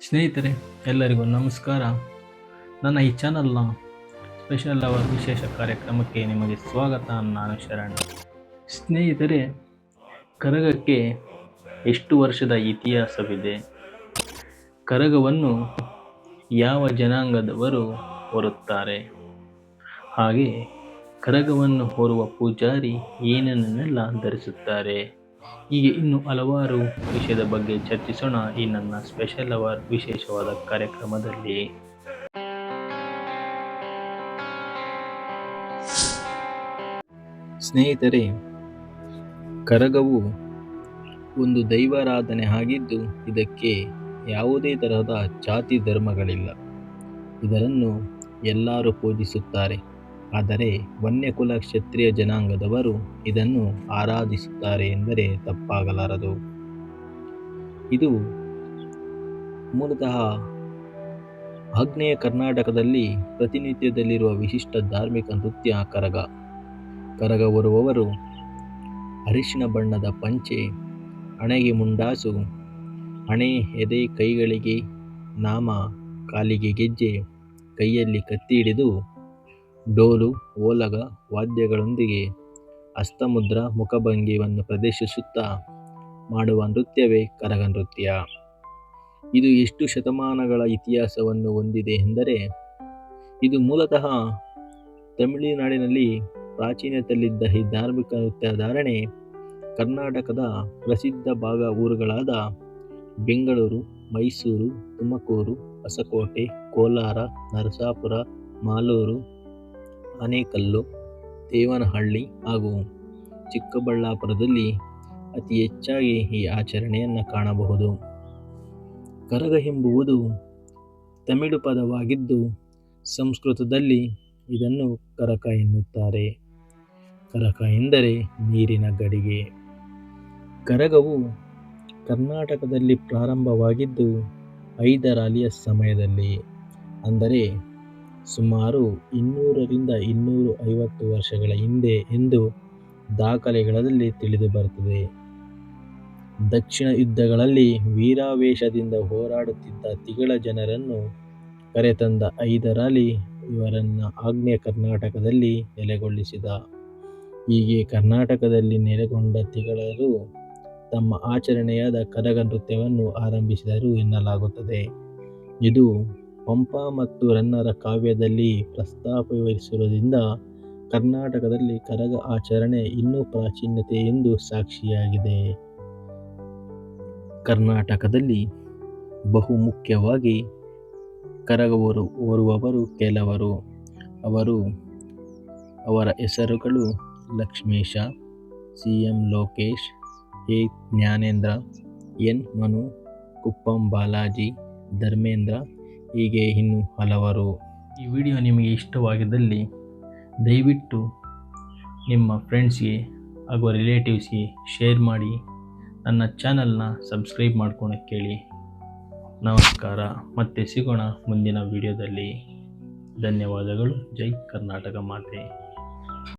ಸ್ನೇಹಿತರೆ, ಎಲ್ಲರಿಗೂ ನಮಸ್ಕಾರ. ನನ್ನ ಈ ಚಾನಲ್ನ ಸ್ಪೆಷಲ್ ಅವರ್ ವಿಶೇಷ ಕಾರ್ಯಕ್ರಮಕ್ಕೆ ನಿಮಗೆ ಸ್ವಾಗತ. ನಾನು ಶರಣ್. ಸ್ನೇಹಿತರೆ, ಕರಗಕ್ಕೆ ಎಷ್ಟು ವರ್ಷದ ಇತಿಹಾಸವಿದೆ? ಕರಗವನ್ನು ಯಾವ ಜನಾಂಗದವರು ಹೊರುತ್ತಾರೆ? ಹಾಗೆ ಕರಗವನ್ನು ಹೊರುವ ಪೂಜಾರಿ ಏನನ್ನೆಲ್ಲ ಧರಿಸುತ್ತಾರೆ? ಹೀಗೆ ಇನ್ನು ಹಲವಾರು ವಿಷಯದ ಬಗ್ಗೆ ಚರ್ಚಿಸೋಣ ಈ ನನ್ನ ಸ್ಪೆಷಲ್ ಅವರ್ ವಿಶೇಷವಾದ ಕಾರ್ಯಕ್ರಮದಲ್ಲಿ. ಸ್ನೇಹಿತರೆ, ಕರಗವು ಒಂದು ದೈವಾರಾಧನೆ ಆಗಿದ್ದು ಇದಕ್ಕೆ ಯಾವುದೇ ತರಹದ ಜಾತಿ ಧರ್ಮಗಳಿಲ್ಲ. ಇದರನ್ನು ಎಲ್ಲರೂ ಪೂಜಿಸುತ್ತಾರೆ. ಆದರೆ ವನ್ಯಕುಲ ಕ್ಷತ್ರಿಯ ಜನಾಂಗದವರು ಇದನ್ನು ಆರಾಧಿಸುತ್ತಾರೆ ಎಂದರೆ ತಪ್ಪಾಗಲಾರದು. ಇದು ಮೂಲತಃ ಆಗ್ನೇಯ ಕರ್ನಾಟಕದಲ್ಲಿ ಪ್ರತಿನಿತ್ಯದಲ್ಲಿರುವ ವಿಶಿಷ್ಟ ಧಾರ್ಮಿಕ ನೃತ್ಯ ಕರಗ. ಕರಗ ಬರುವವರು ಅರಿಶಿನ ಬಣ್ಣದ ಪಂಚೆ, ಹಣೆಗೆ ಮುಂಡಾಸು, ಹಣೆ, ಎದೆ, ಕೈಗಳಿಗೆ ನಾಮ, ಕಾಲಿಗೆ ಗೆಜ್ಜೆ, ಕೈಯಲ್ಲಿ ಕತ್ತಿ ಹಿಡಿದು ಡೋಲು, ಓಲಗ ವಾದ್ಯಗಳೊಂದಿಗೆ ಅಸ್ತಮುದ್ರ ಮುಖಭಂಗಿಯನ್ನು ಪ್ರದರ್ಶಿಸುತ್ತಾ ಮಾಡುವ ನೃತ್ಯವೇ ಕರಗ ನೃತ್ಯ. ಇದು ಎಷ್ಟು ಶತಮಾನಗಳ ಇತಿಹಾಸವನ್ನು ಹೊಂದಿದೆ ಎಂದರೆ, ಇದು ಮೂಲತಃ ತಮಿಳುನಾಡಿನಲ್ಲಿ ಪ್ರಾಚೀನತೆಯಲ್ಲಿದ್ದ ಈ ಧಾರ್ಮಿಕ ನೃತ್ಯ ಧಾರಣೆ ಕರ್ನಾಟಕದ ಪ್ರಸಿದ್ಧ ಭಾಗ ಊರುಗಳಾದ ಬೆಂಗಳೂರು, ಮೈಸೂರು, ತುಮಕೂರು, ಹೊಸಕೋಟೆ, ಕೋಲಾರ, ನರಸಾಪುರ, ಮಾಲೂರು ಆನೇಕಲ್ಲು ದೇವನಹಳ್ಳಿ ಹಾಗೂ ಚಿಕ್ಕಬಳ್ಳಾಪುರದಲ್ಲಿ ಅತಿ ಹೆಚ್ಚಾಗಿ ಈ ಆಚರಣೆಯನ್ನು ಕಾಣಬಹುದು. ಕರಗ ಎಂಬುವುದು ತಮಿಳು ಪದವಾಗಿದ್ದು, ಸಂಸ್ಕೃತದಲ್ಲಿ ಇದನ್ನು ಕರಕ ಎನ್ನುತ್ತಾರೆ. ಕರಕ ಎಂದರೆ ನೀರಿನ ಗಡಿಗೆ. ಕರಗವು ಕರ್ನಾಟಕದಲ್ಲಿ ಪ್ರಾರಂಭವಾಗಿದ್ದು ಐದರಾಲಿಯ ಸಮಯದಲ್ಲಿ, ಅಂದರೆ ಸುಮಾರು ಇನ್ನೂರರಿಂದ ಇನ್ನೂರು ಐವತ್ತು ವರ್ಷಗಳ ಹಿಂದೆ ಎಂದು ದಾಖಲೆಗಳಲ್ಲಿ ತಿಳಿದು ಬರುತ್ತದೆ. ದಕ್ಷಿಣ ಯುದ್ಧಗಳಲ್ಲಿ ವೀರಾವೇಶದಿಂದ ಹೋರಾಡುತ್ತಿದ್ದ ತಿಗಳ ಜನರನ್ನು ಕರೆತಂದ ಐದರಾಲಿ ಇವರನ್ನು ಆಗ್ನೇಯ ಕರ್ನಾಟಕದಲ್ಲಿ ನೆಲೆಗೊಳಿಸಿದ. ಹೀಗೆ ಕರ್ನಾಟಕದಲ್ಲಿ ನೆಲೆಗೊಂಡ ತಿಗಳರು ತಮ್ಮ ಆಚರಣೆಯಾದ ಕರಗ ನೃತ್ಯವನ್ನು ಆರಂಭಿಸಿದರು ಎನ್ನಲಾಗುತ್ತದೆ. ಇದು ಪಂಪ ಮತ್ತು ರನ್ನರ ಕಾವ್ಯದಲ್ಲಿ ಪ್ರಸ್ತಾಪವಿರಿಸಿರುವುದರಿಂದ ಕರ್ನಾಟಕದಲ್ಲಿ ಕರಗ ಆಚರಣೆ ಇನ್ನೂ ಪ್ರಾಚೀನತೆ ಎಂದು ಸಾಕ್ಷಿಯಾಗಿದೆ. ಕರ್ನಾಟಕದಲ್ಲಿ ಬಹುಮುಖ್ಯವಾಗಿ ಕರಗವರು ಓರುವವರು ಕೆಲವರು. ಅವರು ಅವರ ಹೆಸರುಗಳು Lakshmesha C M Lokesh, A Jnanendra, N Manu, Kuppam Balaji, Dharmendra ಹೀಗೆ ಇನ್ನೂ ಹಲವರು ಈ ವಿಡಿಯೋ ನಿಮಗೆ ಇಷ್ಟವಾಗಿದ್ದಲ್ಲಿ ದಯವಿಟ್ಟು ನಿಮ್ಮ ಫ್ರೆಂಡ್ಸ್ಗೆ ಹಾಗೂ ರಿಲೇಟಿವ್ಸ್ಗೆ ಶೇರ್ ಮಾಡಿ, ನನ್ನ ಚಾನಲ್ನ ಸಬ್ಸ್ಕ್ರೈಬ್ ಮಾಡ್ಕೊಳಕ್ಕೆ ಕೇಳಿ ನಮಸ್ಕಾರ. ಮತ್ತೆ ಸಿಗೋಣ ಮುಂದಿನ ವಿಡಿಯೋದಲ್ಲಿ. ಧನ್ಯವಾದಗಳು. ಜೈ ಕರ್ನಾಟಕ ಮಾತೆ.